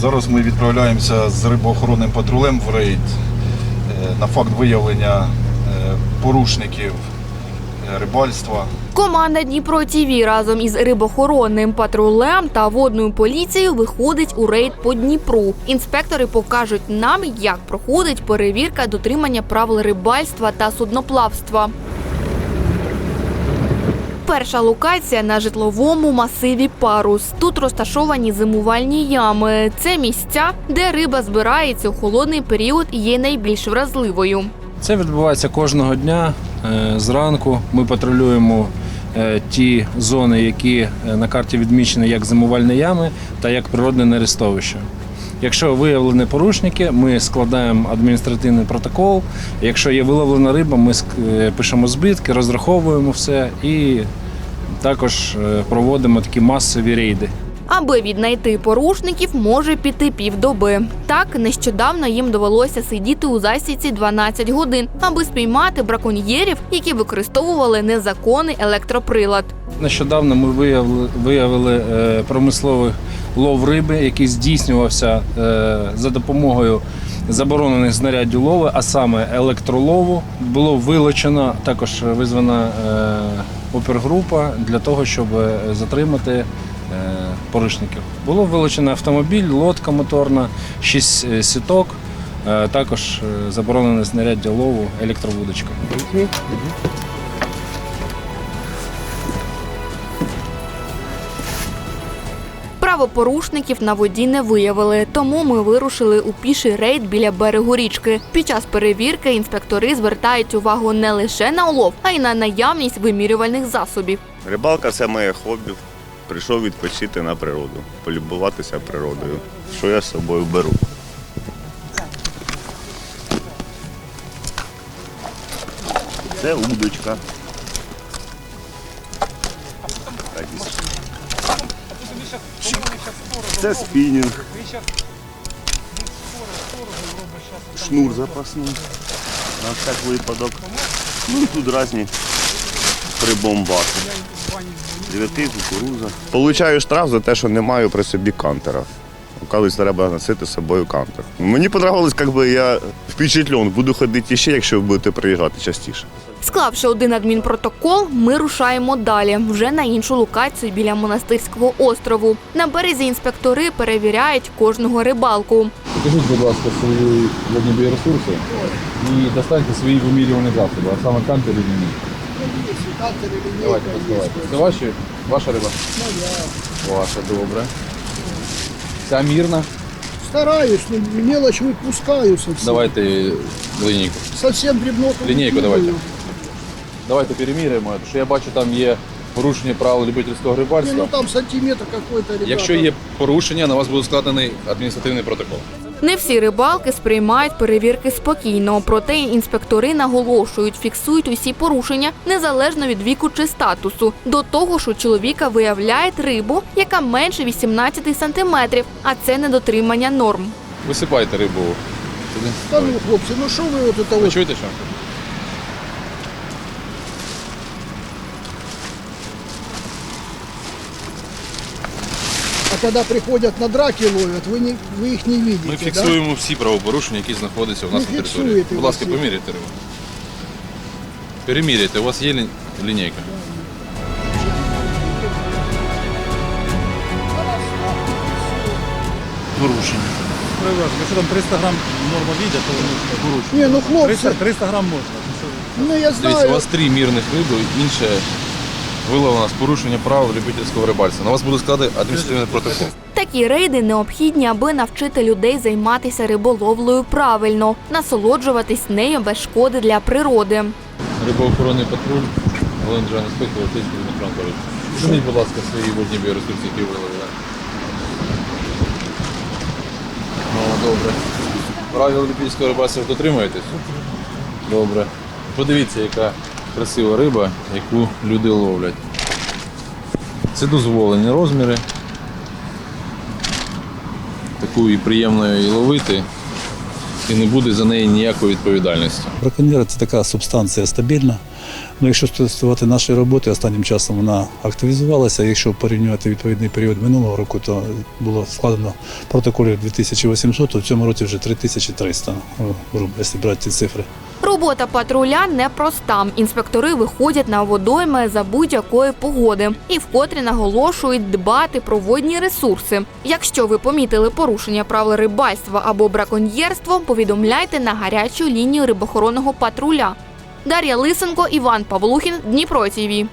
Зараз ми відправляємося з рибоохоронним патрулем в рейд е, на факт виявлення е, порушників е, рибальства. Команда Дніпро ТІВІ разом із рибохоронним патрулем та водною поліцією виходить у рейд по Дніпру. Інспектори покажуть нам, як проходить перевірка дотримання правил рибальства та судноплавства. Перша локація на житловому масиві Парус. Тут розташовані зимувальні ями. Це місця, де риба збирається у холодний період і є найбільш вразливою. Це відбувається кожного дня. Е, Зранку ми патрулюємо е, ті зони, які е, на карті відмічені як зимувальні ями та як природне нерестовище. Якщо виявлені порушники, ми складаємо адміністративний протокол. Якщо є виловлена риба, ми пишемо збитки, розраховуємо все і також е, проводимо такі масові рейди. Аби віднайти порушників, може піти півдоби. Так нещодавно їм довелося сидіти у засіці 12 годин, аби спіймати браконьєрів, які використовували незаконний електроприлад. Нещодавно ми виявили, виявили е, промисловий лов риби, який здійснювався е, за допомогою заборонених знаряддів лови, а саме електролову. Було вилучено, також визвана опергрупа для того, щоб е, затримати е, порушників. Було вилучено автомобіль, лодка моторна, шість е, сіток, також заборонене знаряддя лову, електровудочка. Правопорушників на воді не виявили, тому ми вирушили у піший рейд біля берегу річки. Під час перевірки інспектори звертають увагу не лише на улов, а й на наявність вимірювальних засобів. Рибалка це моє хобі. Прийшов відпочити на природу, полюбуватися природою. Що я з собою беру? Це удочка. Це спінінг. Шнур запасний. На всяк випадок. Ну і тут різні прибомбаси. Дев'яти, кукуруза. Получаю штраф за те, що не маю при собі кантера. Колись треба носити з собою кантер. Мені подобалось, якби я впечатлен, буду ходити ще, якщо ви будете приїжджати частіше. Склавши один адмінпротокол, ми рушаємо далі, вже на іншу локацію біля монастирського острову. На березі інспектори перевіряють кожного рибалку. Покажіть, будь ласка, свої водні біоресурси і достаньте свої вимірювані засоби, а саме кантер і лінії. Давайте, доставайте. Це ваші? Ваша риба? Ваша, добре. Ця мірна. Стараюсь, но мелочь выпускаю совсем. Давайте линійку. Совсем дрібнота. Лінійку давайте. делаю. Давайте переміряємо, тому що я бачу, там є порушення правил любительського Не, рибальства. ну там сантиметр какой-то, ребята. Якщо є порушення, на вас буде складений адміністративний протокол. Не всі рибалки сприймають перевірки спокійно, проте інспектори наголошують, фіксують усі порушення незалежно від віку чи статусу. До того ж, у чоловіка виявляють рибу, яка менше 18 сантиметрів, а це недотримання норм. Висипайте рибу. Сюди. Да ну, хлопцы, ну что вы вот это Ви вот... чуєте що? когда приходят на драки ловят, вы, не, вы их не видите, Ми да? фіксуємо всі правопорушення, які знаходяться у нас Ну, на території. фіксуєте Будь ласка, ви всі. поміряйте рибу. Переміряйте, у вас є лі- лінійка. порушення. Якщо там 300 грам норма відя, то вони порушують. Не, ну 300, хлопцы, 300 грам можна. ну я Дивіться, у знаю. вас три мірних виду, інше виловлено з порушення правил любительського рибальства. На вас буде складати адміністративний протокол. Такі рейди необхідні, аби навчити людей займатися риболовлею правильно, насолоджуватись нею без шкоди для природи. Рибоохоронний патруль, Володимир Джан, інспектор Латинський Дмитро Анатолійович. Зверніть, будь ласка, свої водні біоресурси, які виловили. Ну, добре. Правил любительського рибальства дотримуєтесь? Добре. Подивіться, яка красива риба, яку люди ловлять. Це дозволені розміри. Таку і приємно і ловити, і не буде за неї ніякої відповідальності. Браконьєри це така субстанція стабільна. Ну, якщо стосувати нашої роботи, останнім часом вона активізувалася. Якщо порівнювати відповідний період минулого року, то було складено протоколів 2800, то в цьому році вже 3300, грубо, якщо брати ці цифри. Робота патруля непроста. Інспектори виходять на водойми за будь-якої погоди і вкотре наголошують дбати про водні ресурси. Якщо ви помітили порушення правил рибальства або браконьєрство, повідомляйте на гарячу лінію рибохоронного патруля. Дар'я Лисенко, Іван Павлухін, Дніпро ТІВІ.